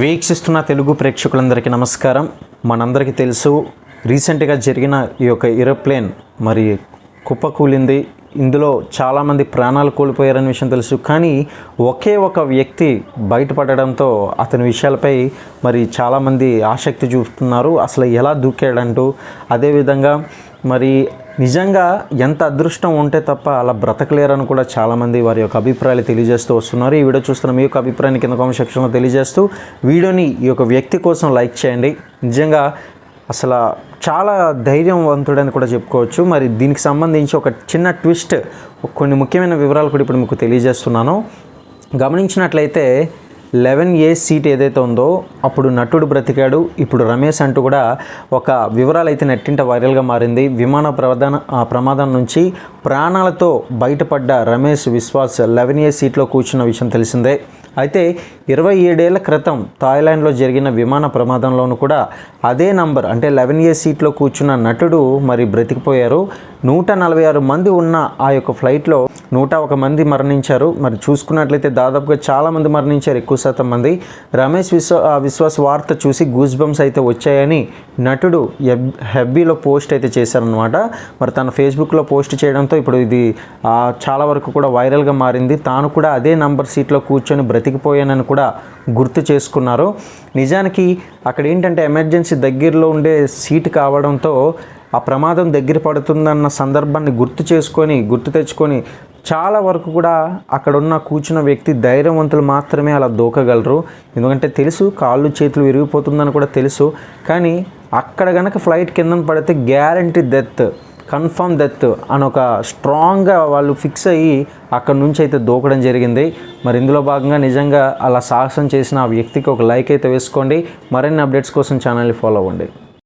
వీక్షిస్తున్న తెలుగు ప్రేక్షకులందరికీ నమస్కారం. మనందరికీ తెలుసు రీసెంట్గా జరిగిన ఈ యొక్క ఏరోప్లేన్ మరి కుప్పకూలింది. ఇందులో చాలామంది ప్రాణాలు కోల్పోయారనే విషయం తెలుసు. కానీ ఒకే ఒక వ్యక్తి బయటపడడంతో అతని విషయాలపై మరి చాలామంది ఆసక్తి చూపుతున్నారు. అసలు ఎలా దూకాడంటూ అదేవిధంగా మరి నిజంగా ఎంత అదృష్టం ఉంటే తప్ప అలా బ్రతకలేరని కూడా చాలామంది వారి యొక్క అభిప్రాయాలు తెలియజేస్తూ వస్తున్నారు. ఈ వీడియో చూస్తున్న మీ యొక్క అభిప్రాయాన్ని కింద కామెంట్ సెక్షన్లో తెలియజేస్తూ వీడియోని ఈ యొక్క వ్యక్తి కోసం లైక్ చేయండి. నిజంగా అసలు చాలా ధైర్యవంతుడని కూడా చెప్పుకోవచ్చు. మరి దీనికి సంబంధించి ఒక చిన్న ట్విస్ట్ కొన్ని ముఖ్యమైన వివరాలు కూడా ఇప్పుడు మీకు తెలియజేస్తున్నాను. గమనించినట్లయితే లెవెన్ ఏ సీట్ ఏదైతే ఉందో అప్పుడు నటుడు బ్రతికాడు. ఇప్పుడు రమేష్ అంటూ కూడా ఒక వివరాలు అయితే నెట్టింట వైరల్గా మారింది. విమాన ప్రమాదం ఆ ప్రమాదం నుంచి ప్రాణాలతో బయటపడ్డ రమేష్ విశ్వాస్ లెవెన్ ఏ సీట్లో కూర్చున్న విషయం తెలిసిందే. అయితే ఇరవై ఏడేళ్ళ క్రితం థాయిలాండ్లో జరిగిన విమాన ప్రమాదంలోనూ కూడా అదే నంబర్ అంటే లెవెన్ ఏ సీట్లో కూర్చున్న నటుడు మరి బ్రతికిపోయారు. నూట నలభై ఆరు మంది ఉన్న ఆ యొక్క ఫ్లైట్లో నూట ఒక మంది మరణించారు. మరి చూసుకున్నట్లయితే దాదాపుగా చాలామంది మరణించారు ఎక్కువ శాతం మంది. రమేష్ విశ్వ ఆ విశ్వాస్ వార్త చూసి గూస్ బంప్స్ అయితే వచ్చాయని నటుడు ఎబ్ హెబ్బీలో పోస్ట్ అయితే చేశారనమాట మరి తన ఫేస్బుక్లో పోస్ట్ చేయడంతో ఇప్పుడు ఇది చాలా వరకు కూడా వైరల్గా మారింది. తాను కూడా అదే నంబర్ సీట్లో కూర్చొని బ్రతికిపోయానని కూడా గుర్తు చేసుకున్నారు. నిజానికి అక్కడ ఏంటంటే ఎమర్జెన్సీ దగ్గరలో ఉండే సీట్ కావడంతో ఆ ప్రమాదం దగ్గర పడుతుందన్న సందర్భాన్ని గుర్తు చేసుకొని గుర్తు తెచ్చుకొని చాలా వరకు కూడా అక్కడ ఉన్న కూర్చున్న వ్యక్తి ధైర్యవంతులు మాత్రమే అలా దూకగలరు. ఎందుకంటే తెలుసు కాళ్ళు చేతులు విరిగిపోతుందని కూడా తెలుసు. కానీ అక్కడ కనుక ఫ్లైట్ కింద పడితే గ్యారంటీ డెత్ కన్ఫర్మ్ డెత్ అని ఒక స్ట్రాంగ్గా వాళ్ళు ఫిక్స్ అయ్యి అక్కడ నుంచి అయితే దూకడం జరిగింది. మరి ఇందులో భాగంగా నిజంగా అలా సాహసం చేసిన ఆ వ్యక్తికి ఒక లైక్ అయితే వేసుకోండి. మరిన్ని అప్డేట్స్ కోసం ఛానల్ని ఫాలో అవ్వండి.